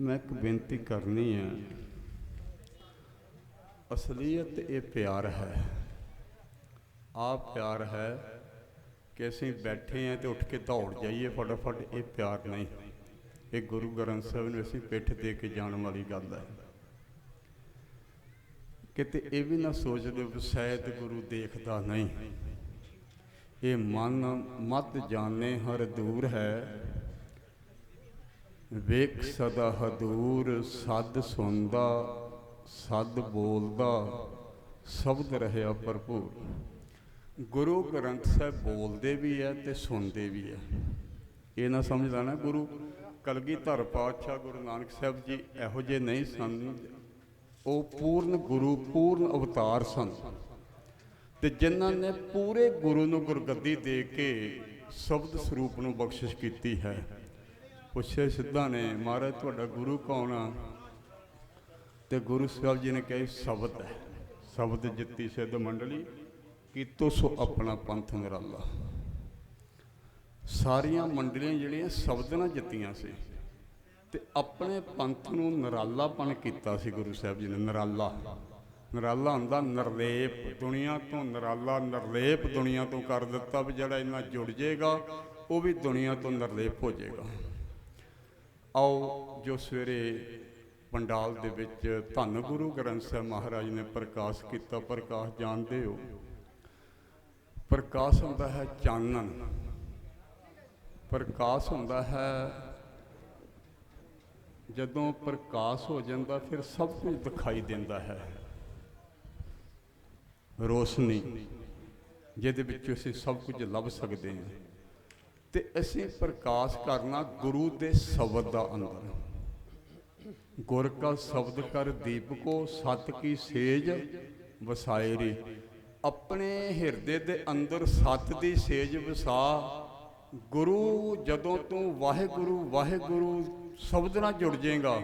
ਮੈਂ ਇੱਕ ਬੇਨਤੀ ਕਰਨੀ ਹੈ ਅਸਲੀਅਤ ਇਹ ਪਿਆਰ ਹੈ। ਆ ਪਿਆਰ ਹੈ ਕਿ ਅਸੀਂ ਬੈਠੇ ਆਂ ਤੇ ਉੱਠ ਕੇ ਦੌੜ ਜਾਈਏ। ਫਟਾਫਟ ਇਹ ਪਿਆਰ ਨਹੀਂ। ਇਹ ਗੁਰੂ ਗ੍ਰੰਥ ਸਾਹਿਬ ਨੂੰ ਅਸੀਂ ਪਿੱਠ ਦੇ ਕੇ ਜਾਣ ਵਾਲੀ ਗੱਲ ਹੈ। ਕਿਤੇ ਇਹ ਵੀ ਨਾ ਸੋਚਦੇ ਵੀ ਸ਼ਾਇਦ ਗੁਰੂ ਦੇਖਦਾ ਨਹੀਂ। ਇਹ ਮਨ ਮਤ ਜਾਣੇ ਹਰ ਦੂਰ ਹੈ। ਵੇਖ ਸਦਾ ਹਦੂਰ ਸਦ ਸੁਣਦਾ, ਸਦ ਬੋਲਦਾ, ਸ਼ਬਦ ਰਹਿਆ ਭਰਪੂਰ। ਗੁਰੂ ਗ੍ਰੰਥ ਸਾਹਿਬ ਬੋਲਦੇ ਵੀ ਹੈ ਤੇ ਸੁਣਦੇ ਵੀ ਹੈ ਇਹ ਨਾ ਸਮਝ ਲੈਣਾ ਗੁਰੂ ਕਲਗੀਧਰ ਪਾਤਸ਼ਾਹ ਗੁਰੂ ਨਾਨਕ ਸਾਹਿਬ ਜੀ ਇਹੋ ਜਿਹੇ ਨਹੀਂ ਸਨ। ਉਹ ਪੂਰਨ ਗੁਰੂ, ਪੂਰਨ ਅਵਤਾਰ ਸਨ। ਤੇ ਜਿਨ੍ਹਾਂ ਨੇ ਪੂਰੇ ਗੁਰੂ ਨੂੰ ਗੁਰਗੱਦੀ ਦੇ ਕੇ ਸ਼ਬਦ ਸਰੂਪ ਨੂੰ ਬਖਸ਼ਿਸ਼ ਕੀਤੀ ਹੈ। ਪੁੱਛੇ ਸਿੱਧਾ ਨੇ, ਮਹਾਰਾਜ, ਤੁਹਾਡਾ ਗੁਰੂ ਕੌਣ ਆ? ਤੇ ਗੁਰੂ ਸਾਹਿਬ ਜੀ ਨੇ ਕਹੇ ਸ਼ਬਦ ਹੈ। ਸ਼ਬਦ ਜਿੱਤੀ ਸਿੱਧ ਮੰਡਲੀ ਕੀਤੋ ਸੋ ਆਪਣਾ ਪੰਥ ਨਿਰਾਲਾ। ਸਾਰੀਆਂ ਮੰਡਲੀਆਂ ਜਿਹੜੀਆਂ ਸ਼ਬਦ ਨਾਲ ਜਿੱਤੀਆਂ ਸੀ, ਤੇ ਆਪਣੇ ਪੰਥ ਨੂੰ ਨਿਰਾਲਾਪਣ ਕੀਤਾ ਸੀ ਗੁਰੂ ਸਾਹਿਬ ਜੀ ਨੇ, ਨਿਰਾਲਾ। ਨਰਾਲਾ ਹੁੰਦਾ ਨਿਰਲੇਪ, ਦੁਨੀਆ ਤੋਂ ਨਰਾਲਾ ਨਿਰਲੇਪ ਦੁਨੀਆ ਤੋਂ ਕਰ ਦਿੱਤਾ ਵੀ ਜਿਹੜਾ ਇਹਨਾਂ ਜੁੜ ਜਾਏਗਾ ਉਹ ਵੀ ਦੁਨੀਆ ਤੋਂ ਨਿਰਲੇਪ ਹੋ ਜਾਏਗਾ ਆਓ ਜੋ ਸਵੇਰੇ ਪੰਡਾਲ ਦੇ ਵਿੱਚ ਧੰਨ ਗੁਰੂ ਗ੍ਰੰਥ ਸਾਹਿਬ ਮਹਾਰਾਜ ਨੇ ਪ੍ਰਕਾਸ਼ ਕੀਤਾ, ਪ੍ਰਕਾਸ਼ ਜਾਣਦੇ ਹੋ। ਪ੍ਰਕਾਸ਼ ਹੁੰਦਾ ਹੈ ਚਾਨਣ। ਪ੍ਰਕਾਸ਼ ਹੁੰਦਾ ਹੈ ਜਦੋਂ ਪ੍ਰਕਾਸ਼ ਹੋ ਜਾਂਦਾ, ਫਿਰ ਸਭ ਕੁਝ ਦਿਖਾਈ ਦਿੰਦਾ ਹੈ। ਰੋਸ਼ਨੀ, ਜਿਹਦੇ ਵਿੱਚ ਅਸੀਂ ਸਭ ਕੁਝ ਲੱਭ ਸਕਦੇ ਹਾਂ। ਤੇ ਅਸੀਂ ਪ੍ਰਕਾਸ਼ ਕਰਨਾ ਗੁਰੂ ਦੇ ਸ਼ਬਦ ਦਾ ਅੰਦਰ। ਗੁਰ ਕਾ ਸ਼ਬਦ ਕਰ ਦੀਪਕੋ, ਸਤ ਕੀ ਸੇਜ ਵਸਾਏ ਰੇ। ਆਪਣੇ ਹਿਰਦੇ ਦੇ ਅੰਦਰ ਸਤ ਦੀ ਸੇਜ ਵਸਾ। ਗੁਰੂ, ਜਦੋਂ ਤੂੰ ਵਾਹਿਗੁਰੂ ਵਾਹਿਗੁਰੂ ਸ਼ਬਦ ਨਾਲ ਜੁੜ ਜਾਏਗਾ,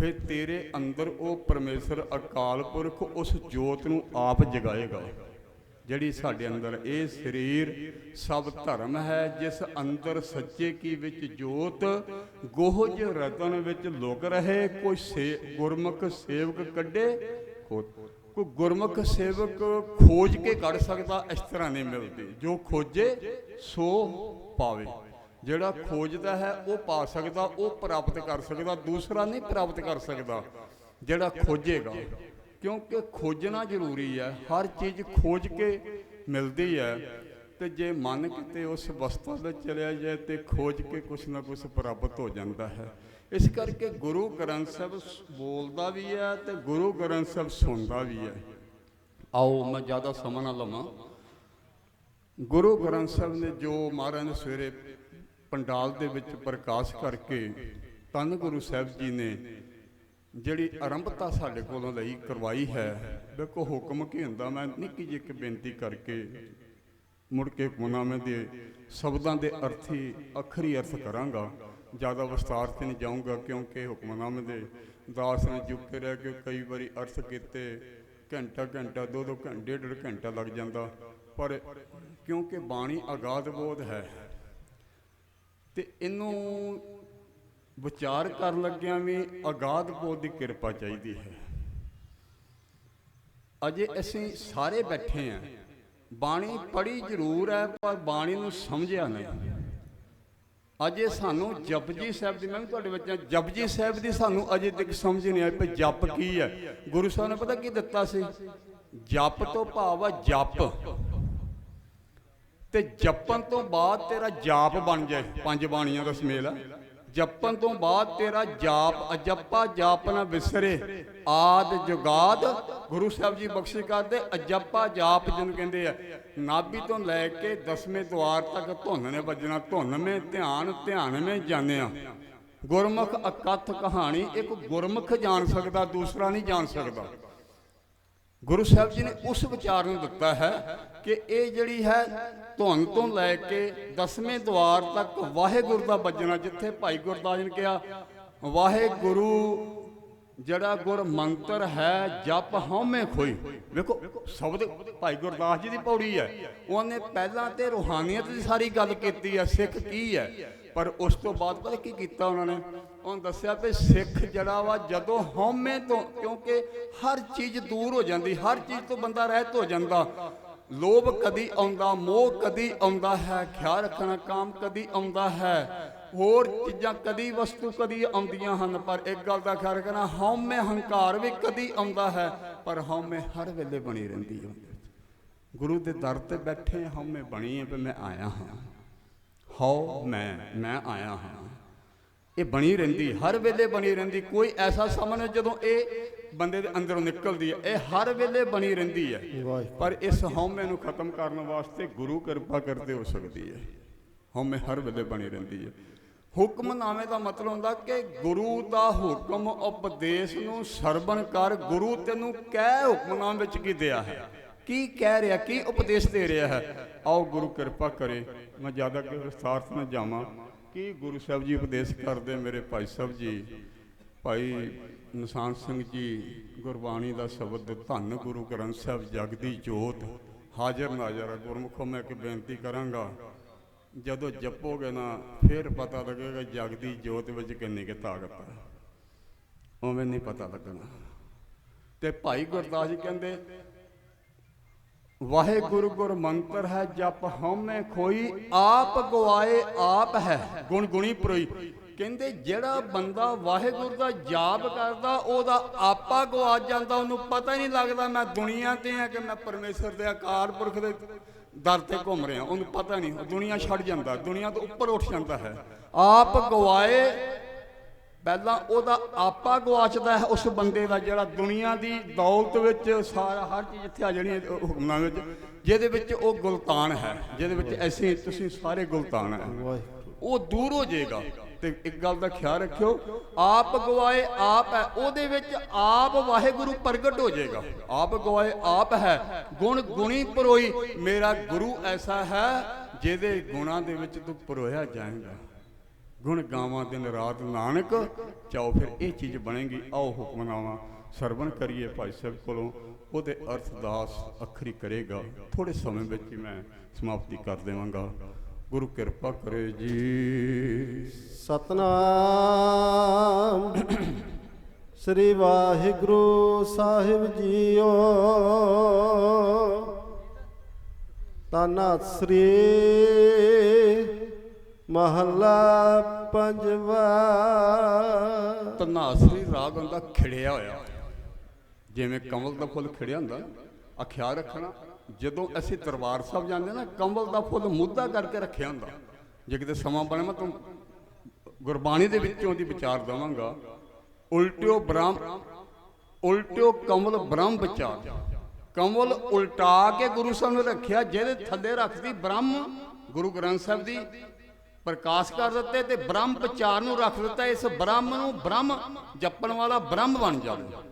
ਫਿਰ ਤੇਰੇ ਅੰਦਰ ਉਹ ਪਰਮੇਸ਼ਰ ਅਕਾਲ ਪੁਰਖ ਉਸ ਜੋਤ ਨੂੰ ਆਪ ਜਗਾਏਗਾ। ਜਿਹੜੀ ਸਾਡੇ ਅੰਦਰ ਇਹ ਸਰੀਰ ਸਭ ਧਰਮ ਹੈ, ਜਿਸ ਅੰਦਰ ਸੱਚੇ ਕੀ ਵਿੱਚ ਜੋਤ, ਗੋਹਜ ਰਤਨ ਵਿੱਚ ਲੁਕ ਰਹੇ, ਕੋਈ ਸੇ, ਗੁਰਮੁਖ ਸੇਵਕ ਕੱਢੇ ਖੋ- ਕੋਈ ਗੁਰਮੁਖ ਸੇਵਕ ਖੋਜ ਕੇ ਕੱਢ ਸਕਦਾ, ਇਸ ਤਰ੍ਹਾਂ ਨਹੀਂ ਮਿਲਦੀ। ਜੋ ਖੋਜੇ, ਸੋ ਪਾਵੇ। ਜਿਹੜਾ ਖੋਜਦਾ ਹੈ, ਉਹ ਪਾ ਸਕਦਾ, ਉਹ ਪ੍ਰਾਪਤ ਕਰ ਸਕਦਾ, ਦੂਸਰਾ ਨਹੀਂ ਪ੍ਰਾਪਤ ਕਰ ਸਕਦਾ, ਜਿਹੜਾ ਖੋਜੇਗਾ। ਕਿਉਂਕਿ ਖੋਜਣਾ ਜ਼ਰੂਰੀ ਹੈ, ਹਰ ਚੀਜ਼ ਖੋਜ ਕੇ ਮਿਲਦੀ ਹੈ। ਤੇ ਜੇ ਮਨ ਕਿਤੇ ਉਸ ਵਸਤੂ ਤੇ ਚਲਿਆ ਜਾਏ ਤੇ ਖੋਜ ਕੇ ਕੁਛ ਨਾ ਕੁਛ ਪ੍ਰਾਪਤ ਹੋ ਜਾਂਦਾ ਹੈ। ਇਸ ਕਰਕੇ ਗੁਰੂ ਗ੍ਰੰਥ ਸਾਹਿਬ ਬੋਲਦਾ ਵੀ ਹੈ ਤੇ ਗੁਰੂ ਗ੍ਰੰਥ ਸਾਹਿਬ ਸੁਣਦਾ ਵੀ ਹੈ। ਆਓ ਮੈਂ ਜ਼ਿਆਦਾ ਸਮਾਂ ਨਾ ਲਵਾਂ। ਗੁਰੂ ਗ੍ਰੰਥ ਸਾਹਿਬ ਨੇ ਜੋ ਮਹਾਰਾਜ ਨੇ ਸਵੇਰੇ ਪੰਡਾਲ ਦੇ ਵਿੱਚ ਪ੍ਰਕਾਸ਼ ਕਰਕੇ ਤਨ ਗੁਰੂ ਸਾਹਿਬ ਜੀ ਨੇ ਜਿਹੜੀ ਆਰੰਭਤਾ ਸਾਡੇ ਕੋਲੋਂ ਲਈ ਕਰਵਾਈ ਹੈ, ਦੇਖੋ ਹੁਕਮ ਕੀ ਹੁੰਦਾ, ਮੈਂ ਨਿੱਕੀ ਜਿਹੀ ਇੱਕ ਬੇਨਤੀ ਕਰਕੇ ਮੁੜ ਕੇ ਹੁਕਮਨਾਮੇ ਦੇ ਸ਼ਬਦਾਂ ਦੇ ਅਰਥੀ ਅਖਰੀ ਅਰਥ ਕਰਾਂਗਾ। ਜ਼ਿਆਦਾ ਵਿਸਤਾਰ ਤੇ ਨਹੀਂ ਜਾਊਂਗਾ, ਕਿਉਂਕਿ ਹੁਕਮਨਾਮੇ ਦੇ ਦਾਸ ਨੇ ਚੁੱਕ ਕੇ ਰਹਿ ਕੇ ਕਈ ਵਾਰੀ ਅਰਥ ਕੀਤੇ, ਘੰਟਾ ਘੰਟਾ, ਦੋ ਦੋ ਘੰਟੇ, ਡੇਢ ਘੰਟਾ ਲੱਗ ਜਾਂਦਾ। ਪਰ ਕਿਉਂਕਿ ਬਾਣੀ ਅਗਾਧ ਬੋਧ ਹੈ, ਤੇ ਇਹਨੂੰ ਵਿਚਾਰ ਕਰਨ ਲੱਗਿਆਂ ਵੀ ਅਗਾਧ ਬੋਧ ਦੀ ਕਿਰਪਾ ਚਾਹੀਦੀ ਹੈ। ਅਜੇ ਅਸੀਂ ਸਾਰੇ ਬੈਠੇ ਆਂ। ਬਾਣੀ ਪੜ੍ਹੀ ਜ਼ਰੂਰ ਹੈ, ਪਰ ਬਾਣੀ ਨੂੰ ਸਮਝਿਆ ਨਹੀਂ। ਅਜੇ ਸਾਨੂੰ ਜਪਜੀ ਸਾਹਿਬ ਦੀ, ਮੈਂ ਵੀ ਤੁਹਾਡੇ ਬੱਚਿਆਂ ਜਪਜੀ ਸਾਹਿਬ ਦੀ ਸਾਨੂੰ ਅਜੇ ਤੱਕ ਸਮਝ ਨਹੀਂ ਆਈ ਕਿ ਜਪ ਕੀ ਹੈ। ਗੁਰੂ ਸਾਹਿਬ ਨੇ ਪਤਾ ਕੀ ਦਿੱਤਾ ਸੀ? ਜਪ ਤੋਂ ਭਾਵ ਆ ਜਪ। ਤੇ ਜਪਣ ਤੋਂ ਬਾਅਦ ਤੇਰਾ ਜਾਪ ਬਣ ਜਾਏ। ਪੰਜ ਬਾਣੀਆਂ ਦਾ ਸਮੇਲ ਆ। ਜਪਣ ਤੋਂ ਬਾਅਦ ਤੇਰਾ ਜਾਪ, ਅਜੱਪਾ ਜਾਪ ਨਾ ਵਿਸਰੇ। ਆਦ ਜੁਗਾਦ, ਗੁਰੂ ਸਾਹਿਬ ਜੀ ਬਖਸ਼ਿਸ਼ ਕਰਦੇ, ਅਜੱਪਾ ਜਾਪ ਜਿਹਨੂੰ ਕਹਿੰਦੇ ਆ। ਨਾਭੀ ਤੋਂ ਲੈ ਕੇ ਦਸਵੇਂ ਦਵਾਰ ਤੱਕ ਧੁੰਨ ਨੇ ਵੱਜਣਾ, ਧੁੰਨ ਮੇ ਧਿਆਨ ਧਿਆਨ ਮੇ ਜਾਣਿਆ। ਗੁਰਮੁਖ ਅਕਥ ਕਹਾਣੀ, ਇੱਕ ਗੁਰਮੁਖ ਜਾਣ ਸਕਦਾ, ਦੂਸਰਾ ਨਹੀਂ ਜਾਣ ਸਕਦਾ। ਗੁਰੂ ਸਾਹਿਬ ਜੀ ਨੇ ਉਸ ਵਿਚਾਰ ਨੂੰ ਦਿੱਤਾ ਹੈ ਕਿ ਇਹ ਜਿਹੜੀ ਹੈ ਧੁਨ ਤੋਂ ਲੈ ਕੇ ਦਸਵੇਂ ਦਵਾਰ ਤੱਕ ਵਾਹਿਗੁਰੂ ਦਾ ਵੱਜਣਾ ਜਿੱਥੇ ਭਾਈ ਗੁਰਦਾਸ ਨੇ ਕਿਹਾ, ਵਾਹਿਗੁਰੂ, ਜਿਹੜਾ ਗੁਰ ਮੰਤਰ ਹੈ, ਜਪ ਹਉਮੈ ਖੋਈ। ਵੇਖੋ ਸ਼ਬਦ ਭਾਈ ਗੁਰਦਾਸ ਜੀ ਦੀ ਪੌੜੀ ਹੈ। ਉਹਨੇ ਪਹਿਲਾਂ ਤੇ ਰੂਹਾਨੀਅਤ ਦੀ ਸਾਰੀ ਗੱਲ ਕੀਤੀ ਹੈ, ਸਿੱਖ ਕੀ ਹੈ? ਪਰ ਉਸ ਤੋਂ ਬਾਅਦ ਪਤਾ ਕੀ ਕੀਤਾ ਉਹਨਾਂ ਨੇ? ਉਹਨਾਂ ਦੱਸਿਆ ਵੀ ਸਿੱਖ ਜਿਹੜਾ ਵਾ ਜਦੋਂ ਹਉਮੈ ਤੋਂ, ਕਿਉਂਕਿ ਹਰ ਚੀਜ਼ ਦੂਰ ਹੋ ਜਾਂਦੀ, ਹਰ ਚੀਜ਼ ਤੋਂ ਬੰਦਾ ਰਹਿਤ ਹੋ ਜਾਂਦਾ। ਲੋਭ ਕਦੀ ਆਉਂਦਾ, ਮੋਹ ਕਦੀ ਆਉਂਦਾ ਹੈ, ਖਿਆਲ ਰੱਖਣਾ ਕਾਮ ਕਦੀ ਆਉਂਦਾ ਹੈ। ਹੋਰ ਚੀਜ਼ਾਂ ਕਦੀ ਵਸਤੂ ਕਦੀ ਆਉਂਦੀਆਂ ਹਨ, ਪਰ ਇੱਕ ਗੱਲ ਦਾ ਖਿਆਲ ਰੱਖਣਾ, ਹਉਮੈ ਹੰਕਾਰ ਵੀ ਕਦੀ ਆਉਂਦਾ ਹੈ, ਪਰ ਹਉਮੈ ਹਰ ਵੇਲੇ ਬਣੀ ਰਹਿੰਦੀ ਹੈ। ਗੁਰੂ ਦੇ ਦਰ ਤੇ ਬੈਠੇ ਹਉਮੈ ਬਣੀ ਹੈ ਵੀ ਮੈਂ ਆਇਆ ਹਾਂ। ਹਉ ਮੈਂ ਮੈਂ ਆਇਆ ਹਾਂ। ਇਹ ਬਣੀ ਰਹਿੰਦੀ ਹਰ ਵੇਲੇ ਬਣੀ ਰਹਿੰਦੀ ਕੋਈ ਐਸਾ ਸਮਾਂ ਨਹੀਂ ਜਦੋਂ ਇਹ ਬੰਦੇ ਦੇ ਅੰਦਰੋਂ ਨਿਕਲਦੀ ਹੈ। ਇਹ ਹਰ ਵੇਲੇ ਬਣੀ ਰਹਿੰਦੀ ਹੈ। ਪਰ ਇਸ ਹਉਮੈ ਨੂੰ ਖਤਮ ਕਰਨ ਵਾਸਤੇ ਗੁਰੂ ਕਿਰਪਾ ਕਰਦੇ ਹੋ ਸਕਦੀ ਹੈ। ਹਉਮੈ ਹਰ ਵੇਲੇ ਬਣੀ ਰਹਿੰਦੀ ਹੈ। ਹੁਕਮਨਾਮੇ ਦਾ ਮਤਲਬ ਹੁੰਦਾ ਕਿ ਗੁਰੂ ਦਾ ਹੁਕਮ ਉਪਦੇਸ਼ ਨੂੰ ਸਰਵਣ ਕਰ ਗੁਰੂ ਤੈਨੂੰ ਕਹਿ ਹੁਕਮਨਾਮ ਵਿੱਚ ਕੀ ਦਿਆ ਹੈ? ਕੀ ਕਹਿ ਰਿਹਾ, ਕੀ ਉਪਦੇਸ਼ ਦੇ ਰਿਹਾ ਹੈ? ਆਓ ਗੁਰੂ ਕਿਰਪਾ ਕਰੇ, ਮੈਂ ਜ਼ਿਆਦਾ ਕਿ ਵਿਸਥਾਰ ਨਾਲ ਜਾਵਾਂ। ਕੀ ਗੁਰੂ ਸਾਹਿਬ ਜੀ ਉਪਦੇਸ਼ ਕਰਦੇ ਮੇਰੇ ਭਾਈ ਸਾਹਿਬ ਜੀ? ਭਾਈ ਨਿਸ਼ਾਨ ਸਿੰਘ ਜੀ, ਗੁਰਬਾਣੀ ਦਾ ਸ਼ਬਦ, ਧੰਨ ਗੁਰੂ ਗ੍ਰੰਥ ਸਾਹਿਬ ਜਗ ਦੀ ਜੋਤ। ਹਾਜ਼ਰ ਨਾਜ਼ਰ ਹੈ, ਗੁਰਮੁਖੋਂ, ਮੈਂ ਇੱਕ ਬੇਨਤੀ ਕਰਾਂਗਾ। ਜਦੋਂ ਜਪੋਗੇ ਨਾ, ਫਿਰ ਪਤਾ ਲੱਗੇਗਾ ਜਗ ਦੀ ਜੋਤ ਵਿੱਚ ਕਿੰਨੀ ਕਿ ਤਾਕਤ ਹੈ। ਉਵੇਂ ਨਹੀਂ ਪਤਾ ਲੱਗਣਾ। ਤੇ ਭਾਈ ਗੁਰਦਾਸ ਜੀ ਕਹਿੰਦੇ ਵਾਹਿਗੁਰੂ ਗੁਰ ਮੰਤਰ ਹੈ, ਜਪ ਹਉਮੈ ਖੋਈ, ਆਪ ਗਵਾਏ ਆਪ ਹੈ। ਗੁਣ ਗੁਣੀ ਪਰੋਈ। ਕਹਿੰਦੇ ਜਿਹੜਾ ਬੰਦਾ ਵਾਹਿਗੁਰੂ ਦਾ ਜਾਪ ਕਰਦਾ, ਉਹਦਾ ਆਪਾ ਗਵਾ ਜਾਂਦਾ, ਉਹਨੂੰ ਪਤਾ ਹੀ ਨਹੀਂ ਲੱਗਦਾ ਮੈਂ ਦੁਨੀਆ ਤੇ ਆ ਕਿ ਮੈਂ ਪਰਮੇਸ਼ਰ ਦੇ ਅਕਾਲ ਪੁਰਖ ਦੇ ਦਰ ਤੇ ਘੁੰਮ ਰਿਹਾ। ਉਹਨੂੰ ਪਤਾ ਨਹੀਂ ਉਹ ਦੁਨੀਆ ਛੱਡ ਜਾਂਦਾ, ਦੁਨੀਆ ਤੋਂ ਉੱਪਰ ਉੱਠ ਜਾਂਦਾ ਹੈ। ਆਪ ਗਵਾਏ ਪਹਿਲਾਂ ਉਹਦਾ ਆਪਾ ਗਵਾਚਦਾ ਹੈ, ਉਸ ਬੰਦੇ ਦਾ ਜਿਹੜਾ ਦੁਨੀਆ ਦੀ ਦੌਲਤ ਵਿੱਚ ਸਾਰਾ, ਹਰ ਚੀਜ਼ ਇੱਥੇ ਆ ਜਾਣੀ ਹੁਕਮਾਂ ਵਿੱਚ, ਜਿਹਦੇ ਵਿੱਚ ਉਹ ਗੁਲਤਾਨ ਹੈ, ਜਿਹਦੇ ਵਿੱਚ ਐਸੇ ਤੁਸੀਂ ਸਾਰੇ ਗੁਲਤਾਨ ਹੈ। ਉਹ ਦੂਰ ਹੋ ਜਾਏਗਾ। ਤੇ ਇੱਕ ਗੱਲ ਦਾ ਖਿਆਲ ਰੱਖਿਓ, ਆਪ ਗਵਾਏ ਆਪ ਹੈ, ਉਹਦੇ ਵਿੱਚ ਆਪ ਵਾਹਿਗੁਰੂ ਪ੍ਰਗਟ ਹੋ ਜਾਏਗਾ। ਆਪ ਗਵਾਏ ਆਪ ਹੈ, ਗੁਣ ਗੁਣੀ ਪਰੋਈ, ਮੇਰਾ ਗੁਰੂ ਐਸਾ ਹੈ, ਜਿਹਦੇ ਗੁਣਾਂ ਦੇ ਵਿੱਚ ਤੂੰ ਪਰੋਇਆ ਜਾਏਗਾ। ਗੁਣ ਗਾਵਾਂ ਦਿਨ ਰਾਤ ਨਾਨਕ ਚਾਓ ਫਿਰ ਇਹ ਚੀਜ਼ ਬਣੇਗੀ, ਆਓ ਹੁਕਮਨਾਮਾ ਸਰਵਣ ਕਰੀਏ ਭਾਈ ਸਾਹਿਬ ਕੋਲੋਂ, ਉਹਦੇ ਅਰਥਦਾਸ ਅਖਰੀ ਕਰੇਗਾ। ਥੋੜੇ ਸਮੇਂ ਵਿੱਚ ਹੀ ਮੈਂ ਸਮਾਪਤੀ ਕਰ ਦੇਵਾਂਗਾ। ਗੁਰੂ ਕਿਰਪਾ ਕਰੇ ਜੀ। ਸਤਨਾਮ। ਸ੍ਰੀ ਵਾਹਿਗੁਰੂ ਸਾਹਿਬ ਜੀਓ। ਤਾਨਾ ਸ੍ਰੀ ਮਹੱਲਾ ਪੰਜਵਾ। ਤਨਾਸਰੀ ਰਾਗ ਹੁੰਦਾ ਖਿੜਿਆ ਹੋਇਆ। ਜਿਵੇਂ ਕਮਲ ਦਾ ਫੁੱਲ ਖਿੜਿਆ ਹੁੰਦਾ ਆ ਖਿਆਲ ਰੱਖਣਾ, ਜਦੋਂ ਅਸੀਂ ਦਰਬਾਰ ਸਾਹਿਬ ਜਾਂਦੇ ਨਾ ਕਮਲ ਦਾ ਫੁੱਲ ਮੁੱਦਾ ਕਰਕੇ ਰੱਖਿਆ ਹੁੰਦਾ। ਜੇ ਕਿਤੇ ਸਮਾਂ ਬਣੇ ਮੈਂ ਤੁਹਾਨੂੰ ਗੁਰਬਾਣੀ ਦੇ ਵਿੱਚੋਂ ਦੀ ਵਿਚਾਰ ਦਵਾਂਗਾ। ਉਲਟਿਓ ਬ੍ਰਹਮ, ਉਲਟਿਓ ਕਮਲ ਬ੍ਰਹਮ ਵਿਚਾਰ। ਕਮਲ ਉਲਟਾ ਕੇ ਗੁਰੂ ਸਾਹਿਬ ਨੇ ਰੱਖਿਆ, ਜਿਹਦੇ ਥੱਲੇ ਰੱਖਦੀ ਬ੍ਰਹਮ ਗੁਰੂ ਗ੍ਰੰਥ ਸਾਹਿਬ ਦੀ ਪ੍ਰਕਾਸ਼ ਕਰ ਦਿੱਤੇ ਤੇ ਬ੍ਰਹਮ ਵਿਚਾਰ ਨੂੰ ਰੱਖ ਦਿੱਤਾ, ਇਸ ਬ੍ਰਹਮ ਨੂੰ ਬ੍ਰਹਮ ਜਪਣ ਵਾਲਾ ਬ੍ਰਹਮ ਬਣ ਜਾਂਦਾ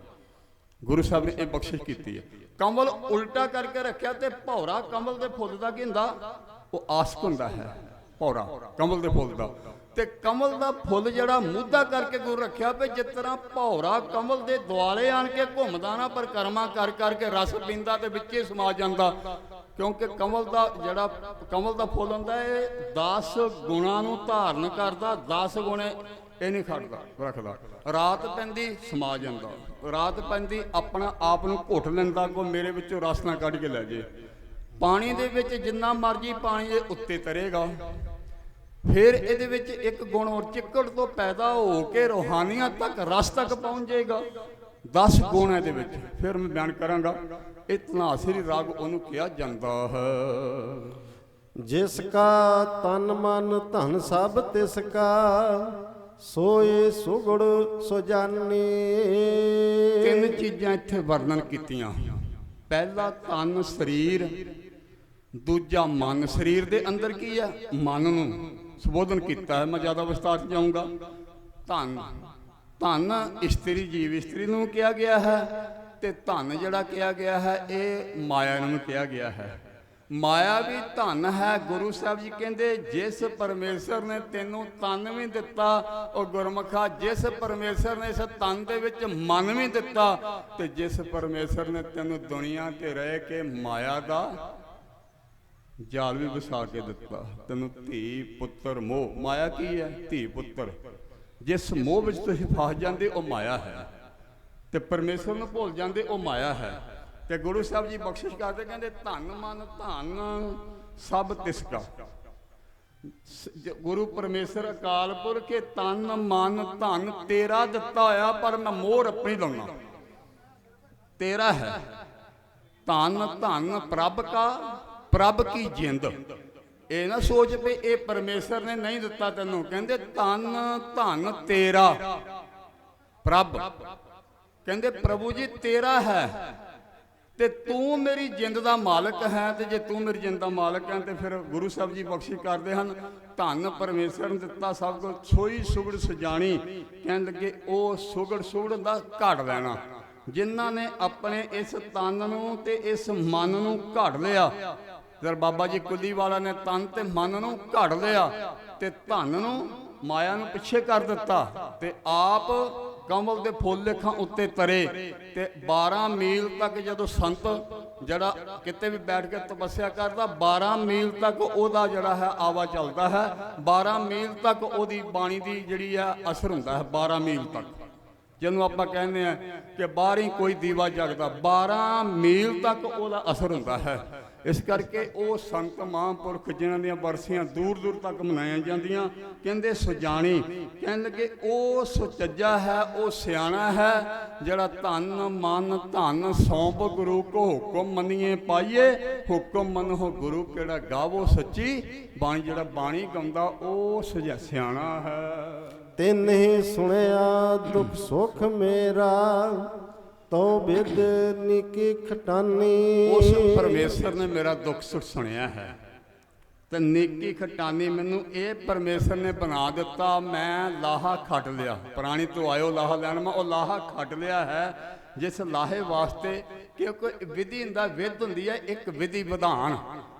ਗੁਰੂ ਸਾਹਿਬ ਨੇ ਇਹ ਬਖਸ਼ਿਸ਼ ਕੀਤੀ ਹੈ। ਕਮਲ ਉਲਟਾ ਕਰਕੇ ਰੱਖਿਆ ਤੇ ਭੌਰਾ ਕਮਲ ਦੇ ਫੁੱਲ ਦਾ ਕੀ ਹੁੰਦਾ? ਉਹ ਆਸਕ ਹੁੰਦਾ ਹੈ, ਭੌਰਾ ਕਮਲ ਦੇ ਫੁੱਲ ਦਾ। ਤੇ ਕਮਲ ਦਾ ਫੁੱਲ ਜਿਹੜਾ ਮੁੱਦਾ ਕਰਕੇ ਗੁਰੂ ਰੱਖਿਆ ਵੀ ਜਿਸ ਤਰ੍ਹਾਂ ਭੌਰਾ ਕਮਲ ਦੇ ਦੁਆਲੇ ਆਣ ਕੇ ਘੁੰਮਦਾ ਨਾ ਪਰਕਰਮਾ ਕਰ ਕਰਕੇ ਰਸ ਪੀਂਦਾ ਤੇ ਵਿੱਚੇ ਸਮਾ ਜਾਂਦਾ। ਕਿਉਂਕਿ ਕਮਲ ਦਾ ਜਿਹੜਾ ਕਮਲ ਦਾ ਫੁੱਲ ਹੁੰਦਾ ਇਹ 10 ਗੁਣਾਂ ਨੂੰ ਧਾਰਨ ਕਰਦਾ 10 ਗੁਣੇ ਇਹ ਨਹੀਂ ਖੜਦਾ, ਰੱਖਦਾ। ਰਾਤ ਪੈਂਦੀ ਸਮਾ ਜਾਂਦਾ ਰਾਤ ਪੈਂਦੀ ਆਪਣਾ ਆਪ ਨੂੰ ਘੁੱਟ ਲੈਂਦਾ ਕੋ ਮੇਰੇ ਵਿੱਚੋਂ ਰਸ ਨਾ ਕੱਢ ਕੇ ਲੈ ਜੇ। ਪਾਣੀ ਦੇ ਵਿੱਚ ਜਿੰਨਾ ਮਰਜ਼ੀ ਪਾਣੀ ਦੇ ਉੱਤੇ ਤਰੇਗਾ। ਫਿਰ ਇਹਦੇ ਵਿੱਚ ਇੱਕ ਗੁਣ ਹੋਰ ਚਿੱਕੜ ਤੋਂ ਪੈਦਾ ਹੋ ਕੇ ਰੋਹਾਨੀਆਂ ਤੱਕ, ਰਸ ਤੱਕ ਪਹੁੰਚ ਜਾਏਗਾ। 10 ਗੁਣ ਇਹਦੇ ਵਿੱਚ। ਫਿਰ ਮੈਂ ਬਿਆਨ ਕਰਾਂਗਾ। ਇਹ ਤਨਾਸਰੀ ਰਾਗ ਉਹਨੂੰ ਕਿਹਾ ਜਾਂਦਾ ਹੈ। ਜਿਸ ਕਾ ਤਨ ਮਨ ਧਨ ਸਭ ਤਿਸ ਕਾ ਸੋਏ ਸੁਗੜ ਸੁਜਾਨੀ। ਤਿੰਨ ਚੀਜ਼ਾਂ ਇੱਥੇ ਵਰਣਨ ਕੀਤੀਆਂ। ਪਹਿਲਾ ਤਨ ਸਰੀਰ ਦੂਜਾ ਮਨ। ਸਰੀਰ ਦੇ ਅੰਦਰ ਕੀ ਹੈ ਮਨ ਨੂੰ ਸੰਬੋਧਨ ਕੀਤਾ ਹੈ। ਮੈਂ ਜ਼ਿਆਦਾ ਵਿਸਤਾਰ 'ਚ ਜਾਊਂਗਾ। ਧਨ। ਧਨ ਇਸਤਰੀ ਜੀਵ ਇਸਤਰੀ ਨੂੰ ਕਿਹਾ ਗਿਆ ਹੈ ਤੇ ਧਨ ਜਿਹੜਾ ਕਿਹਾ ਗਿਆ ਹੈ, ਇਹ ਮਾਇਆ ਨੂੰ ਕਿਹਾ ਗਿਆ ਹੈ। ਮਾਇਆ ਵੀ ਧਨ ਹੈ, ਗੁਰੂ ਸਾਹਿਬ ਜੀ ਕਹਿੰਦੇ, ਜਿਸ ਪਰਮੇਸ਼ਰ ਨੇ ਤੈਨੂੰ ਤਨ ਵੀ ਦਿੱਤਾ, ਉਹ ਗੁਰਮਖਾ ਜਿਸ ਪਰਮੇਸ਼ਰ ਨੇ ਇਸ ਤਨ ਦੇ ਵਿੱਚ ਮਨ ਵੀ ਦਿੱਤਾ, ਤੇ ਜਿਸ ਪਰਮੇਸ਼ਰ ਨੇ ਤੈਨੂੰ ਦੁਨੀਆ ਤੇ ਰਹਿ ਕੇ ਮਾਇਆ ਦਾ ਜਾਲ ਵੀ ਵਸਾ ਕੇ ਦਿੱਤਾ। ਤੈਨੂੰ ਧੀ ਪੁੱਤਰ ਮੋਹ। ਮਾਇਆ ਕੀ ਹੈ? ਧੀ ਪੁੱਤਰ। ਜਿਸ ਮੋਹ ਵਿੱਚ ਤੁਸੀਂ ਫਸ ਜਾਂਦੇ, ਉਹ ਮਾਇਆ ਹੈ। ਤੇ ਪਰਮੇਸ਼ਰ ਨੂੰ ਭੁੱਲ ਜਾਂਦੇ, ਉਹ ਮਾਇਆ ਹੈ। ਤੇ ਗੁਰੂ ਸਾਹਿਬ ਜੀ ਬਖਸ਼ਿਸ਼ ਕਰਦੇ, ਕਹਿੰਦੇ, ਧੰਨ ਮਨ, ਧੰਨ, ਸਭ ਤਿਸ ਕਾ ਗੁਰੂ ਪਰਮੇਸ਼ਰ ਅਕਾਲ ਪੁਰਖ ਤਨ ਮਨ, ਧਨ, ਤੇਰਾ ਦਿੱਤਾ ਹੋਇਆ, ਪਰ ਮੈਂ ਮੋਹ ਆਪਣੀ ਲਾਉਣਾ। ਤੇਰਾ ਹੈ। ਧਨ ਧਨ, ਪ੍ਰਭ ਕਾ, ਪ੍ਰਭ ਕੀ ਜਿੰਦ। ਇਹ ਨਾ ਸੋਚ ਵੀ ਇਹ ਪਰਮੇਸ਼ਰ ਨੇ ਨਹੀਂ ਦਿੱਤਾ ਤੈਨੂੰ। ਕਹਿੰਦੇ ਧਨ ਧਨ ਤੇਰਾ। ਪ੍ਰਭ, ਕਹਿੰਦੇ ਪ੍ਰਭੂ ਜੀ ਤੇਰਾ ਹੈ। ਤੇ ਤੂੰ ਮੇਰੀ ਜਿੰਦ ਦਾ ਮਾਲਕ ਹੈ ਤੇ ਜੇ ਤੂੰ ਮੇਰੀ ਜਿੰਦ ਦਾ ਮਾਲਕ ਹੈ ਤੇ ਫਿਰ ਗੁਰੂ ਸਾਹਿਬ ਜੀ ਬਖਸ਼ਿਸ਼ ਕਰਦੇ ਹਨ। ਧੰਨ ਪਰਮੇਸ਼ਰ ਨੇ ਦਿੱਤਾ ਸਭ ਕੁਝ ਸੋਈ ਸੁਗੜ ਸਜਾਣੀ। ਕਹਿਣ ਲੱਗੇ ਉਹ ਸੁਗੜ ਸੁਗੜ ਦਾ ਘੜ ਲੈਣਾ। ਜਿਨ੍ਹਾਂ ਨੇ ਆਪਣੇ ਇਸ ਤਨ ਨੂੰ ਤੇ ਇਸ ਮਨ ਨੂੰ ਘੜ ਲਿਆ। ਜਦ ਬਾਬਾ ਜੀ ਕੁੱਲੀ ਵਾਲਾ ਨੇ ਤਨ ਤੇ ਮਨ ਨੂੰ ਘੜ ਲਿਆ ਤੇ ਧਨ ਨੂੰ ਮਾਇਆ ਨੂੰ ਪਿੱਛੇ ਕਰ ਦਿੱਤਾ ਤੇ ਆਪ ਕਮਲ ਦੇ ਫੁੱਲ ਲੇਖਾਂ ਉੱਤੇ ਤਰੇ ਤੇ 12 ਮੀਲ ਤੱਕ ਜਦੋਂ ਸੰਤ ਜਿਹੜਾ ਕਿਤੇ ਵੀ ਬੈਠ ਕੇ ਤਪੱਸਿਆ ਕਰਦਾ 12 ਮੀਲ ਤੱਕ ਉਹਦਾ ਜਿਹੜਾ ਹੈ ਆਵਾ ਚੱਲਦਾ ਹੈ 12 ਮੀਲ ਤੱਕ ਉਹਦੀ ਬਾਣੀ ਦੀ ਜਿਹੜੀ ਹੈ ਅਸਰ ਹੁੰਦਾ ਹੈ 12 ਮੀਲ ਤੱਕ। ਜਿਹਨੂੰ ਆਪਾਂ ਕਹਿੰਦੇ ਆ ਕਿ ਬਾਹਰ ਹੀ ਕੋਈ ਦੀਵਾ ਜਗਦਾ 12 ਮੀਲ ਤੱਕ ਉਹਦਾ ਅਸਰ ਹੁੰਦਾ ਹੈ। ਇਸ ਕਰਕੇ ਉਹ ਸੰਤ ਮਹਾਂਪੁਰਖ ਜਿਨ੍ਹਾਂ ਦੀਆਂ ਬਰਸੀਆਂ ਦੂਰ ਦੂਰ ਤੱਕ ਮਨਾਈਆਂ ਜਾਂਦੀਆਂ, ਕਹਿੰਦੇ ਸੁਜਾਣੀ ਕਹਿਣ ਲੱਗੇ ਉਹ ਸੁਚੱਜਾ ਹੈ, ਉਹ ਸਿਆਣਾ ਹੈ, ਜਿਹੜਾ ਧਨ ਮਨ ਧਨ ਸੌਂਪ ਗੁਰੂ ਕੋ ਹੁਕਮ ਮੰਨੀਏ ਪਾਈਏ, ਹੁਕਮ ਮੰਨੋ ਗੁਰੂ ਕਿਹੜਾ ਗਾਵੋ ਸੱਚੀ, ਬਾਣੀ ਜਿਹੜਾ ਬਾਣੀ ਗਾਉਂਦਾ ਉਹ ਸੁਜਾ ਸਿਆਣਾ ਹੈ। ਤੈਨੇ ਸੁਣਿਆ, ਦੁੱਖ ਸੁਖ ਮੇਰਾ ਤੋ ਬਿਦ ਨਿਕੀ ਖਟਾਨੀ। ਉਸ ਪਰਮੇਸ਼ਰ ਨੇ ਮੇਰਾ ਦੁੱਖ ਸੁੱਖ ਸੁਣਿਆ ਹੈ। ਤੇ ਨੇਕੀ ਖਟਾਨੀ ਮੈਨੂੰ ਇਹ ਪਰਮੇਸ਼ਰ ਨੇ ਬਣਾ ਦਿੱਤਾ, ਮੈਂ ਲਾਹਾ ਖੱਟ ਲਿਆ। ਪ੍ਰਾਣੀ ਤੋਂ ਆਇਓ ਲਾਹਾ ਲੈਣ, ਮੈਂ ਉਹ ਲਾਹਾ ਖੱਟ ਲਿਆ ਹੈ। ਜਿਸ ਲਾਹੇ ਵਾਸਤੇ ਕਿਉਂਕਿ ਵਿਧੀ ਦਾ ਵਿਧ ਹੁੰਦੀ ਹੈ, ਇੱਕ ਵਿਧੀ ਵਿਧਾਨ।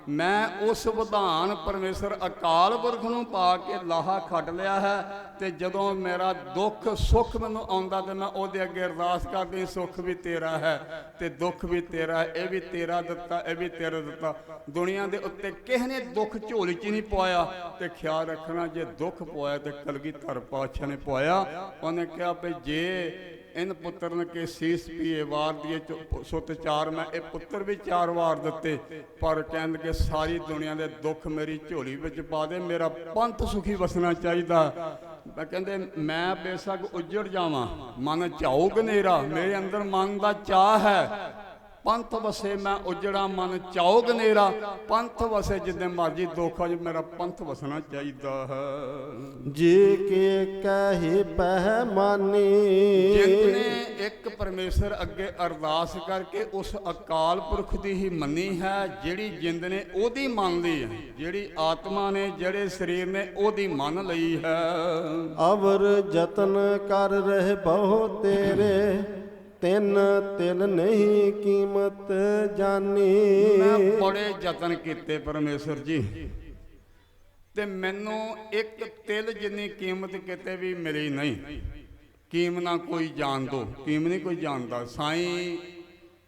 ਮੈਂ ਉਸ ਵਿਧਾਨ ਪਰਮੇਸ਼ਰ ਅਕਾਲ ਪੁਰਖ ਨੂੰ ਪਾ ਕੇ ਲਾਹਾ ਖੱਟ ਲਿਆ ਹੈ ਤੇ ਜਦੋਂ ਮੇਰਾ ਦੁੱਖ ਸੁੱਖ ਮੈਨੂੰ ਆਉਂਦਾ ਤੇ ਮੈਂ ਉਹਦੇ ਅੱਗੇ ਅਰਦਾਸ ਕਰਦੀ, ਸੁੱਖ ਵੀ ਤੇਰਾ ਹੈ ਤੇ ਦੁੱਖ ਵੀ ਤੇਰਾ ਹੈ, ਇਹ ਵੀ ਤੇਰਾ ਦਿੱਤਾ, ਇਹ ਵੀ ਤੇਰਾ ਦਿੱਤਾ। ਦੁਨੀਆ ਦੇ ਉੱਤੇ ਕਿਸੇ ਨੇ ਦੁੱਖ ਝੋਲੀ 'ਚ ਨਹੀਂ ਪਵਾਇਆ? ਤੇ ਖਿਆਲ ਰੱਖਣਾ, ਜੇ ਦੁੱਖ ਪਵਾਇਆ ਤੇ ਕਲਗੀਧਰ ਪਾਤਸ਼ਾਹ ਨੇ ਪਵਾਇਆ। ਉਹਨੇ ਕਿਹਾ ਵੀ ਜੇ ਇਨ ਪੁੱਤਰਨ ਕੇ ਸੀਸ ਪੀਏ, ਵਾਰ ਦੀਏ ਸੁੱਤ ਚਾਰ, ਮੈਂ ਇਹ ਪੁੱਤਰ ਵੀ ਚਾਰ ਵਾਰ ਦਿੱਤੇ, ਪਰ ਕਹਿਣ ਕੇ ਸਾਰੀ ਦੁਨੀਆ ਦੇ ਦੁੱਖ ਮੇਰੀ ਝੋਲੀ ਵਿੱਚ ਪਾ ਦੇ, ਮੇਰਾ ਪੰਥ ਸੁਖੀ ਵਸਣਾ ਚਾਹੀਦਾ। ਮੈਂ ਕਹਿੰਦੇ, ਮੈਂ ਬੇਸ਼ੱਕ ਉੱਜੜ ਜਾਵਾਂ, ਮਨ ਝਾਉ ਗਨੇਰਾ ਮੇਰੇ ਅੰਦਰ ਮਨ ਦਾ ਚਾਹ ਹੈ ਪੰਥ ਵਸੇ ਮੈਂ ਉਜੜਾ ਮਨ ਚਾਉ ਗਨੇਰਾ ਪੰਥ ਵਸੇ ਜਿੱਦੇ ਮਰਜ਼ੀ ਦੁੱਖ ਅਜ ਮੇਰਾ ਪੰਥ ਵਸਣਾ ਚਾਹੀਦਾ ਹੈ। ਜੇ ਕੇ ਕਹੇ ਪਹਿ ਮਾਨੀ। ਜਿਤਨੇ ਇੱਕ ਪਰਮੇਸ਼ਰ ਅੱਗੇ ਅਰਦਾਸ ਕਰਕੇ ਉਸ ਅਕਾਲ ਪੁਰਖ ਦੀ ਹੀ ਮੰਨੀ ਹੈ ਜਿਹੜੀ ਜਿੰਦ ਨੇ ਉਹਦੀ ਮੰਨ ਲਈ ਹੈ ਜਿਹੜੀ ਆਤਮਾ ਨੇ ਜਿਹੜੇ ਸਰੀਰ ਨੇ ਉਹਦੀ ਮੰਨ ਲਈ ਹੈ। ਅਵਰ ਜਤਨ ਕਰ ਰਹਿ ਬਹੁ ਤੇਰੇ। ਤਿੰਨ ਤਿਲ ਨਹੀਂ ਕੀਮਤ ਜਾਣੀ ਮੈਂ ਬੜੇ ਯਤਨ ਕੀਤੇ ਪਰਮੇਸ਼ਰ ਜੀ। ਤੇ ਮੈਨੂੰ ਇੱਕ ਤਿਲ ਜਿੰਨੀ ਕੀਮਤ ਕਿਤੇ ਵੀ ਮਿਲੀ ਨਹੀਂ। ਕੀਮ ਨਾ ਕੋਈ ਜਾਣ ਕੀਮ ਨਹੀਂ ਕੋਈ ਜਾਣਦਾ। ਸਾਈਂ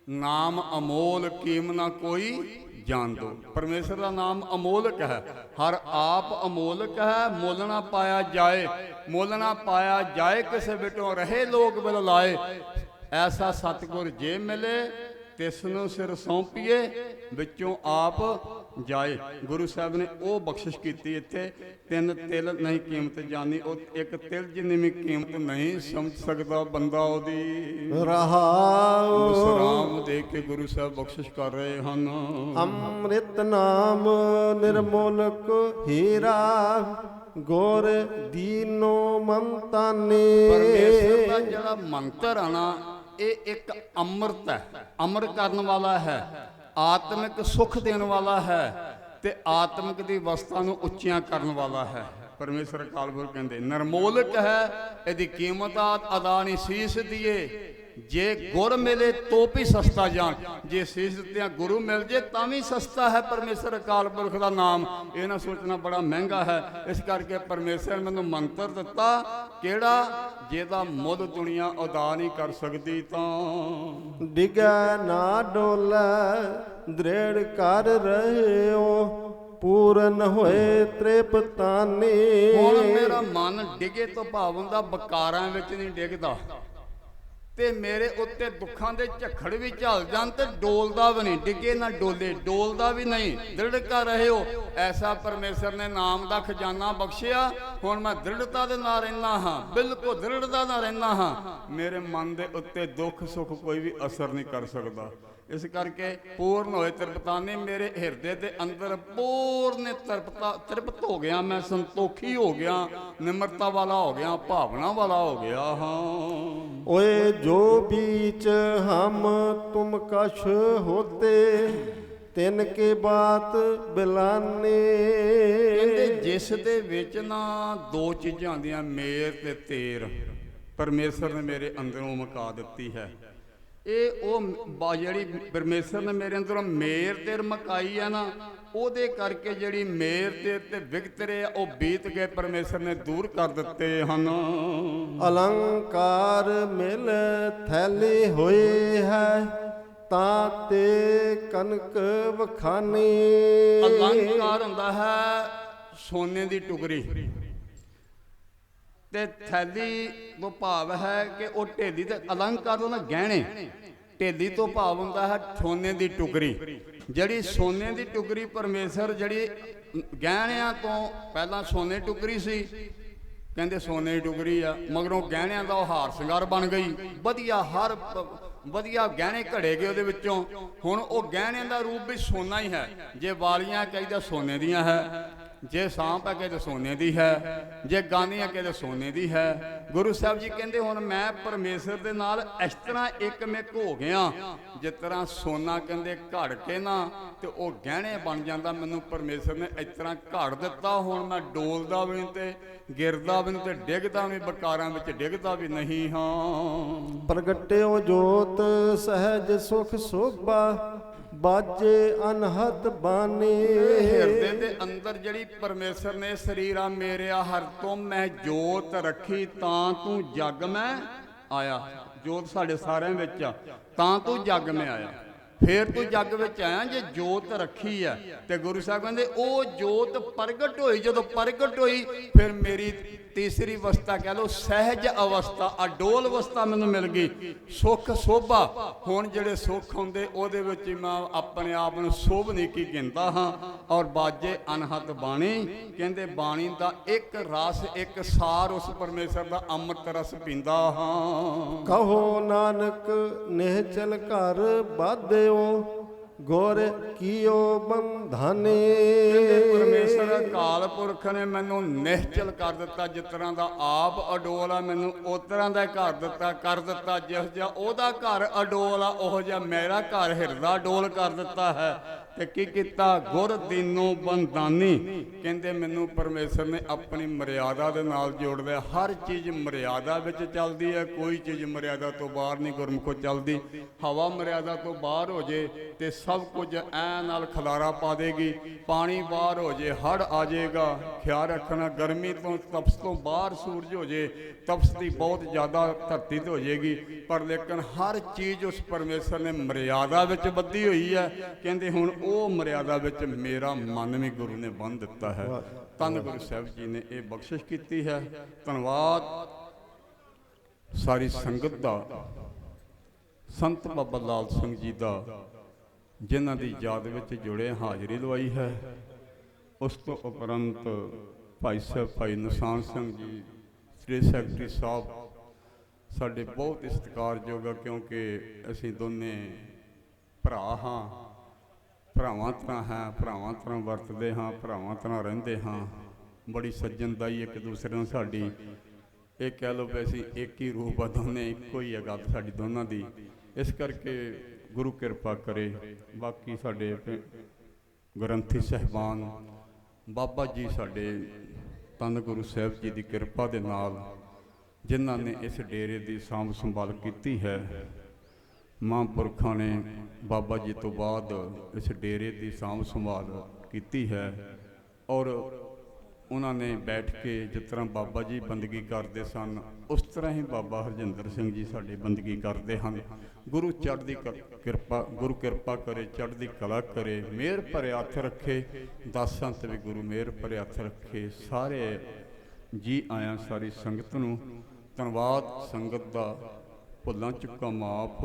ਨਾਮ ਅਮੋਲ, ਕੀਮ ਨਾ ਕੋਈ ਜਾਣ ਦੋ। ਪਰਮੇਸ਼ਰ ਦਾ ਨਾਮ ਅਮੋਲਕ ਹੈ। ਹਰ ਆਪ ਅਮੋਲਕ ਹੈ, ਮੁੱਲ ਨਾ ਪਾਇਆ ਜਾਏ। ਮੁੱਲ ਨਾ ਪਾਇਆ ਜਾਏ, ਕਿਸੇ ਵਿਟੋਂ ਰਹੇ ਲੋਕ ਬਿਲ ਲਾਏ ਐਸਾ ਸਤਿਗੁਰ ਜੇ ਮਿਲੇ ਤਿਸ ਨੂੰ ਸਿਰ ਸੌਂਪੀਏ ਵਿੱਚੋਂ ਆਪ ਜਾਏ। ਗੁਰੂ ਸਾਹਿਬ ਨੇ ਉਹ ਬਖਸ਼ਿਸ਼ ਕੀਤੀ ਇੱਥੇ ਤਿੰਨ ਤਿਲ ਨਹੀਂ ਕੀਮਤ ਜਾਣੀ ਉਹ ਇੱਕ ਤਿਲ ਜਿੰਨੀ ਵੀ ਕੀਮਤ ਨਹੀਂ ਸਮਝ ਸਕਦਾ ਬੰਦਾ ਉਹਦੀ। ਰਹਾਉ। ਵਿਸਰਾਮ ਦੇ ਕੇ ਗੁਰੂ ਸਾਹਿਬ ਬਖਸ਼ਿਸ਼ ਕਰ ਰਹੇ ਹਨ। ਅੰਮ੍ਰਿਤ ਨਾਮ ਨਿਰਮੋਲਕ ਹੀਰਾ ਗੁਰ ਦੀਨੋ ਮੰਤਾਨੇ ਪਰਮੇਸ਼ਰ ਦਾ ਜਿਹੜਾ ਮੰਤਰ ਆ ਨਾ ਇਹ ਇੱਕ ਅੰਮ੍ਰਿਤ ਹੈ। ਅਮਰ ਕਰਨ ਵਾਲਾ ਹੈ। ਆਤਮਿਕ ਸੁਖ ਦੇਣ ਵਾਲਾ ਹੈ ਤੇ ਆਤਮਿਕ ਦੀ ਅਵਸਥਾ ਨੂੰ ਉੱਚੀਆਂ ਕਰਨ ਵਾਲਾ ਹੈ। ਪਰਮੇਸ਼ਰ ਕਾਲਪੁਰ ਕਹਿੰਦੇ, ਨਰਮੋਲਕ ਹੈ, ਇਹਦੀ ਕੀਮਤ ਆ ਅਦਾ ਨਹੀਂ ਸੀਸ ਦੀਏ ਜੇ ਗੁਰ ਮਿਲੇ ਤੋ ਵੀ ਸਸਤਾ ਜਾਣ। ਜੇ ਸੀਸ ਦਿੱਤਿਆਂ ਗੁਰੂ ਮਿਲ ਜੇ ਤਾਂ ਵੀ ਸਸਤਾ ਹੈ। ਪਰਮੇਸ਼ਰ ਅਕਾਲ ਪੁਰਖ ਦਾ ਨਾਮ। ਇਹ ਨਾ ਸੋਚਣਾ ਬੜਾ ਮਹਿੰਗਾ ਹੈ। ਇਸ ਕਰਕੇ ਪਰਮੇਸ਼ਰ ਮੈਨੂੰ ਮੰਤਰ ਦਿੱਤਾ ਕਿਹੜਾ? ਜਿਹਦਾ ਮੁੱਲ ਦੁਨੀਆ ਅਦਾ ਨਹੀਂ ਕਰ ਸਕਦੀ ਤਾਂ। ਡਿਗੈ ਨਾ ਡੋਲੇ ਦ੍ਰਿੜ ਕਰ ਰਹਿਓ। ਪੂਰਨ ਹੋਏ ਤ੍ਰਿਪਤਾਨੀ। ਹੁਣ ਮੇਰਾ ਮਨ ਡਿਗੇ ਤੋਂ ਭਾਵ ਹੁੰਦਾ ਬਕਾਰਾਂ ਵਿੱਚ ਨਹੀਂ ਡਿੱਗਦਾ। ਤੇ ਮੇਰੇ ਉੱਤੇ ਦੁੱਖਾਂ ਦੇ ਝੱਖੜ ਵੀ ਝਲ ਜਾਣ ਤੇ ਡੋਲਦਾ ਵੀ ਨਹੀਂ। ਡਿੱਗੇ ਨਾ ਡੋਲੇ, ਡੋਲਦਾ ਵੀ ਨਹੀਂ। ਦ੍ਰਿੜਕਾ ਰਹਿਓ। ਐਸਾ ਪਰਮੇਸ਼ਰ ਨੇ ਨਾਮ ਦਾ ਖਜ਼ਾਨਾ ਬਖਸ਼ਿਆ। ਹੁਣ ਮੈਂ ਦ੍ਰਿੜਤਾ ਦੇ ਨਾਲ ਰਹਿਣਾ ਹਾਂ। ਬਿਲਕੁਲ ਦ੍ਰਿੜਤਾ ਨਾਲ ਰਹਿਣਾ ਹਾਂ। ਮੇਰੇ ਮਨ ਦੇ ਉੱਤੇ ਦੁੱਖ ਸੁੱਖ ਕੋਈ ਵੀ ਅਸਰ ਨਹੀਂ ਕਰ ਸਕਦਾ। ਇਸ ਕਰਕੇ ਪੂਰਨ ਹੋਏ ਤ੍ਰਿਪਤਾਨੇ ਮੇਰੇ ਹਿਰਦੇ ਦੇ ਅੰਦਰ ਪੂਰਨ ਤ੍ਰਿਪਤਾ ਤ੍ਰਿਪਤ ਹੋ ਗਿਆ ਮੈਂ ਸੰਤੋਖੀ ਹੋ ਗਿਆ ਨਿਮਰਤਾ ਵਾਲਾ ਹੋ ਗਿਆ ਭਾਵਨਾ ਵਾਲਾ ਹੋ ਗਿਆ ਹਾਂ। ਓਏ ਜੋ ਬੀਚ ਹਮ ਤੁਮ ਕਛ ਹੋਤੇ ਤਿੰਨ ਕੇ ਬਾਤ ਬਿਲਾਨੇ। ਕਹਿੰਦੇ ਜਿਸ ਦੇ ਵਿੱਚ ਨਾ ਦੋ ਚੀਜ਼ਾਂ ਆਉਂਦੀਆਂ ਮੇਰ ਤੇ ਤੇਰ ਪਰਮੇਸ਼ਰ ਨੇ ਮੇਰੇ ਅੰਦਰੋਂ ਮਕਾ ਦਿੱਤੀ ਹੈ। ਇਹ ਉਹ ਜਿਹੜੀ ਪਰਮੇਸ਼ਰ ਨੇ ਮੇਰੇ ਅੰਦਰੋਂ ਮੇਰ ਤੇ ਮਕਾਈ ਆ ਨਾ ਉਹਦੇ ਕਰਕੇ ਜਿਹੜੀ ਮੇਰ ਤੇ ਤੇ ਵਿਗਤਰੇ ਉਹ ਬੀਤ ਗਏ ਪਰਮੇਸ਼ਰ ਨੇ ਦੂਰ ਕਰ ਦਿੱਤੇ ਹਨ। ਅਲੰਕਾਰ ਮਿਲ ਥੈਲੀ ਹੋਏ ਹੈ ਤਾਂ ਤੇ ਕਨਕ ਵਖਾਨੀ। ਅਲੰਕਾਰ ਹੁੰਦਾ ਹੈ ਸੋਨੇ ਦੀ ਟੁਕਰੀ ਤੇ ਥੈਲੀ ਤੋਂ ਭਾਵ ਹੈ ਕਿ ਉਹ ਢੇਲੀ ਤੇ ਅਲੰਕਾਰ ਤੋਂ ਨਾ ਗਹਿਣੇ। ਢੇਲੀ ਤੋਂ ਭਾਵ ਹੁੰਦਾ ਹੈ ਸੋਨੇ ਦੀ ਟੁਕਰੀ। ਜਿਹੜੀ ਸੋਨੇ ਦੀ ਟੁਕਰੀ ਪਰਮੇਸ਼ਰ ਜਿਹੜੀ ਗਹਿਣਿਆਂ ਤੋਂ ਪਹਿਲਾਂ ਸੋਨੇ ਟੁਕਰੀ ਸੀ, ਕਹਿੰਦੇ ਸੋਨੇ ਦੀ ਟੁਕਰੀ ਆ, ਮਗਰੋਂ ਗਹਿਣਿਆਂ ਦਾ ਉਹ ਹਾਰ ਸ਼ਿੰਗਾਰ ਬਣ ਗਈ। ਵਧੀਆ ਹਰ ਵਧੀਆ ਗਹਿਣੇ ਘੜੇ ਗਏ ਉਹਦੇ ਵਿੱਚੋਂ। ਹੁਣ ਉਹ ਗਹਿਣਿਆਂ ਦਾ ਰੂਪ ਵੀ ਸੋਨਾ ਹੀ ਹੈ। ਜੇ ਵਾਲੀਆਂ ਕਹਿੰਦਾ ਸੋਨੇ ਦੀਆਂ ਹੈ। ਜੇ ਸਾਂਪ ਹੈ ਕਹਿੰਦੇ ਸੋਨੇ ਦੀ ਹੈ, ਜੇ ਗਾਨੀਆਂ ਕਹਿੰਦੇ ਸੋਨੇ ਦੀ ਹੈ। ਗੁਰੂ ਸਾਹਿਬ ਜੀ ਕਹਿੰਦੇ ਹੁਣ ਮੈਂ ਪਰਮੇਸ਼ਰ ਦੇ ਨਾਲ ਇਸ ਤਰ੍ਹਾਂ ਇੱਕ ਹੋ ਗਿਆ, ਜਿਸ ਤਰ੍ਹਾਂ ਸੋਨਾ ਕਹਿੰਦੇ ਘੜ ਕੇ ਨਾ, ਤੇ ਉਹ ਗਹਿਣੇ ਬਣ ਜਾਂਦਾ ਮੈਨੂੰ ਪਰਮੇਸ਼ਰ ਨੇ ਇਸ ਤਰ੍ਹਾਂ ਘੜ ਦਿੱਤਾ। ਹੁਣ ਮੈਂ ਡੋਲਦਾ ਵੀ ਤੇ ਗਿਰਦਾ ਵੀ ਨਹੀਂ ਤੇ ਡਿੱਗਦਾ ਵੀ ਬਕਾਰਾਂ ਵਿੱਚ ਡਿੱਗਦਾ ਵੀ ਨਹੀਂ ਹਾਂ। ਪ੍ਰਗਟਿਓ ਜੋਤ ਸਹਿਜ ਸੁਖ ਸੋਭਾ ਬਾਜੇ ਅਨਹਦ ਬਾਣੀ ਹਿਰਦੇ ਦੇ ਅੰਦਰ ਜਿਹੜੀ ਪਰਮੇਸ਼ਰ ਨੇ ਸਰੀਰਾ ਮੇਰਿਆ, ਹਰ ਤੋਂ ਮੈਂ ਜੋਤ ਰੱਖੀ, ਤਾਂ ਤੂੰ ਜਗ ਮੈਂ ਆਇਆ। ਜੋਤ ਸਾਡੇ ਸਾਰਿਆਂ ਵਿੱਚ ਆ, ਤਾਂ ਤੂੰ ਜਗ ਮੈਂ ਆਇਆ। ਫੇਰ ਤੂੰ ਜੱਗ ਵਿੱਚ ਆਇਆ, ਜੇ ਜੋਤ ਰੱਖੀ ਆ। ਤੇ ਗੁਰੂ ਸਾਹਿਬ ਕਹਿੰਦੇ, ਉਹ ਜੋਤ ਪ੍ਰਗਟ ਹੋਈ, ਜਦੋਂ ਪ੍ਰਗਟ ਹੋਈ, ਫਿਰ ਮੇਰੀ ਤੀਸਰੀ ਅਵਸਥਾ ਕਹਿ ਲਓ, ਸਹਿਜ ਅਵਸਥਾ, ਅਡੋਲ ਅਵਸਥਾ ਮੈਨੂੰ ਮਿਲ ਗਈ। ਸੁੱਖ ਸੋਭਾ, ਹੁਣ ਜਿਹੜੇ ਸੁੱਖ ਹੁੰਦੇ, ਉਹਦੇ ਵਿੱਚ ਮੈਂ ਆਪਣੇ ਆਪ ਨੂੰ ਸੋਭ ਨਹੀਂ ਕੀ ਹਾਂ। ਔਰ ਬਾਜੇ ਅਨਹਤ ਬਾਣੀ, ਕਹਿੰਦੇ ਬਾਣੀ ਦਾ ਇੱਕ ਰਸ, ਇੱਕ ਸਾਰ, ਉਸ ਪਰਮੇਸ਼ਰ ਦਾ ਅੰਮ੍ਰਿਤ ਰਸ ਪੀਂਦਾ ਹਾਂ। ਕਹੋ ਨਾਨਕ, ਨਿਹਚਲ ਘਰ ਬਾਧਿਓ ਗੁਰ ਕੀਓ ਬੰਧਾਨੇ। ਪਰਮੇਸ਼ਰ ਅਕਾਲ ਪੁਰਖ ਨੇ ਮੈਨੂੰ ਨਿਹਚਲ ਕਰ ਦਿੱਤਾ, ਜਿਸ ਤਰ੍ਹਾਂ ਦਾ ਆਪ ਅਡੋਲ ਆ, ਮੈਨੂੰ ਉਸ ਤਰ੍ਹਾਂ ਦਾ ਘਰ ਦਿੱਤਾ, ਕਰ ਦਿੱਤਾ, ਜਿਸ ਜਿਹਾ ਉਹਦਾ ਘਰ ਅਡੋਲ ਆ, ਉਹ ਜਿਹਾ ਮੇਰਾ ਘਰ ਹਿਰਦਾ ਅਡੋਲ ਕਰ ਦਿੱਤਾ ਹੈ। ਤੇ ਕੀ ਕੀਤਾ? ਗੁਰ ਦੀਨੋ ਬੰਦਾਨੀ ਕਹਿੰਦੇ ਮੈਨੂੰ ਪਰਮੇਸ਼ਰ ਨੇ ਆਪਣੀ ਮਰਿਆਦਾ ਦੇ ਨਾਲ ਜੋੜ ਲਿਆ ਹਰ ਚੀਜ਼ ਮਰਿਆਦਾ ਵਿੱਚ ਚੱਲਦੀ ਹੈ। ਕੋਈ ਚੀਜ਼ ਮਰਿਆਦਾ ਤੋਂ ਬਾਹਰ ਨਹੀਂ, ਗੁਰਮੁਖੋ ਚੱਲਦੀ। ਹਵਾ ਮਰਿਆਦਾ ਤੋਂ ਬਾਹਰ ਹੋ ਜੇ ਤੇ ਸਭ ਕੁਝ ਐ ਨਾਲ ਖਲਾਰਾ ਪਾ ਦੇਗੀ। ਪਾਣੀ ਬਾਹਰ ਹੋ ਜੇ ਹੜ ਆ ਜਾਏਗਾ ਖਿਆਲ ਰੱਖਣਾ, ਗਰਮੀ ਤੋਂ, ਤਪਸ ਤੋਂ ਬਾਹਰ ਸੂਰਜ ਹੋ ਜੇ, ਤਪਸ ਦੀ ਬਹੁਤ ਜ਼ਿਆਦਾ ਧਰਤੀ ਤੇ ਹੋ ਜਾਏਗੀ ਪਰ ਲੇਕਿਨ ਹਰ ਚੀਜ਼ ਉਸ ਪਰਮੇਸ਼ਰ ਨੇ ਮਰਿਆਦਾ ਵਿੱਚ ਬੱਧੀ ਹੋਈ ਹੈ। ਕਹਿੰਦੇ ਹੁਣ ਉਹ ਮਰਿਆਦਾ ਵਿੱਚ ਮੇਰਾ ਮਨ ਵੀ ਗੁਰੂ ਨੇ ਬੰਨ ਦਿੱਤਾ ਹੈ। ਧੰਨ ਗੁਰੂ ਸਾਹਿਬ ਜੀ ਨੇ ਇਹ ਬਖਸ਼ਿਸ਼ ਕੀਤੀ ਹੈ। ਧੰਨਵਾਦ। ਸਾਰੀ ਸੰਗਤ ਦਾ, ਸੰਤ ਬਾਬਾ ਲਾਲ ਸਿੰਘ ਜੀ ਦਾ, ਜਿਨ੍ਹਾਂ ਦੀ ਯਾਦ ਵਿੱਚ ਜੁੜੇ ਹਾਜ਼ਰੀ ਲਵਾਈ ਹੈ। ਉਸ ਤੋਂ ਉਪਰੰਤ ਭਾਈ ਸਾਹਿਬ, ਭਾਈ ਨਿਸ਼ਾਨ ਸਿੰਘ ਜੀ, ਸ੍ਰੀ ਸੈਕਟਰੀ ਸਾਹਿਬ, ਸਾਡੇ ਬਹੁਤ ਹੀ ਸਤਿਕਾਰਯੋਗ ਆ ਕਿਉਂਕਿ ਅਸੀਂ ਦੋਨੇ ਭਰਾ ਹਾਂ। ਭਰਾਵਾਂ ਤਰ੍ਹਾਂ ਹੈ, ਭਰਾਵਾਂ ਤਰ੍ਹਾਂ ਵਰਤਦੇ ਹਾਂ, ਭਰਾਵਾਂ ਤਰ੍ਹਾਂ ਰਹਿੰਦੇ ਹਾਂ। ਬੜੀ ਸੱਜਣਦਾਈ ਇੱਕ ਦੂਸਰੇ ਨਾਲ ਸਾਡੀ, ਇਹ ਕਹਿ ਲਓ ਵੀ ਅਸੀਂ ਇੱਕ ਹੀ ਰੂਪ ਆ ਦੋਨੇ, ਇੱਕੋ ਹੀ ਹੈ ਗੱਲ ਸਾਡੀ ਦੋਨਾਂ ਦੀ। ਇਸ ਕਰਕੇ ਗੁਰੂ ਕਿਰਪਾ ਕਰੇ। ਬਾਕੀ ਸਾਡੇ ਗ੍ਰੰਥੀ ਸਹਿਬਾਨ, ਬਾਬਾ ਜੀ ਸਾਡੇ ਤਨ ਗੁਰੂ ਸਾਹਿਬ ਜੀ ਦੀ ਕਿਰਪਾ ਦੇ ਨਾਲ, ਜਿਨ੍ਹਾਂ ਨੇ ਇਸ ਡੇਰੇ ਦੀ ਸਾਂਭ ਸੰਭਾਲ ਕੀਤੀ ਹੈ। ਮਹਾਂਪੁਰਖਾਂ ਨੇ ਬਾਬਾ ਜੀ ਤੋਂ ਬਾਅਦ ਇਸ ਡੇਰੇ ਦੀ ਸਾਂਭ ਸੰਭਾਲ ਕੀਤੀ ਹੈ ਔਰ ਉਹਨਾਂ ਨੇ ਬੈਠ ਕੇ ਜਿਸ ਤਰ੍ਹਾਂ ਬਾਬਾ ਜੀ ਬੰਦਗੀ ਕਰਦੇ ਸਨ, ਉਸ ਤਰ੍ਹਾਂ ਹੀ ਬਾਬਾ ਹਰਜਿੰਦਰ ਸਿੰਘ ਜੀ ਸਾਡੀ ਬੰਦਗੀ ਕਰਦੇ ਹਨ। ਗੁਰੂ ਚੜ੍ਹਦੀ ਕ- ਕਿਰਪਾ, ਗੁਰੂ ਕਿਰਪਾ ਕਰੇ, ਚੜ੍ਹਦੀ ਕਲਾ ਕਰੇ ਮਿਹਰ ਭਰੇ ਹੱਥ ਰੱਖੇ, ਦਾਸਾਂ ਤੇ ਵੀ ਗੁਰੂ ਮਿਹਰ ਭਰੇ ਹੱਥ ਰੱਖੇ, ਸਾਰੇ ਜੀ ਆਇਆਂ ਸਾਰੀ ਸੰਗਤ ਨੂੰ ਧੰਨਵਾਦ। ਸੰਗਤ ਦਾ ਭੁੱਲਾਂ ਚੁੱਕਾ ਮਾਫ